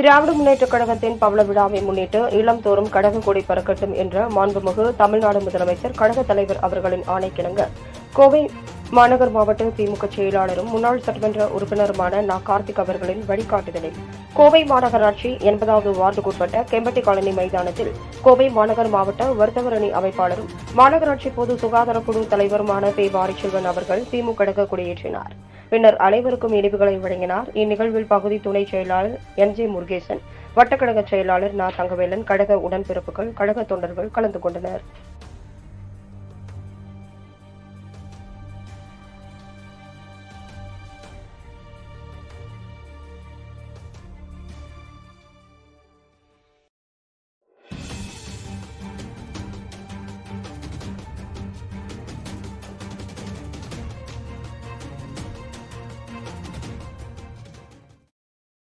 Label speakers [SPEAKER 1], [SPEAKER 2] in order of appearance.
[SPEAKER 1] திராவிட முன்னேற்ற கழகத்தின் பவள விழாவை முன்னிட்டு இல்லம்தோறும் கடக கொடி பறக்கட்டும் என்ற மாண்புமிகு தமிழ்நாடு முதலமைச்சர் கழக தலைவர் அவர்களின் ஆணைக்கிணங்க. கோவை மாநகர் மாவட்ட திமுக செயலாளரும் முன்னாள் சட்டமன்ற உறுப்பினருமான நா. கார்த்திக் அவர்களின் வழிகாட்டுதலில் கோவை மாநகராட்சி எண்பதாவது வார்டுக்குட்பட்ட கெம்பட்டி காலனி மைதானத்தில் கோவை மாநகர் மாவட்ட வர்த்தகரணி அமைப்பாளரும் மாநகராட்சி பொது சுகாதார குழு தலைவருமான பே. வாரிச்செல்வன் அவர்கள் திமுக கழக கொடியேற்றினாா் பின்னர் அனைவருக்கும் இனிப்புகளை வழங்கினார். இந்நிகழ்வில் பகுதி துணை செயலாளர் எம் ஜே முருகேசன் வட்டக்கழக செயலாளர் நா தங்கவேலன் கழக உடன்பிறப்புகள் கழக தொண்டர்கள் கலந்து கொண்டனர்.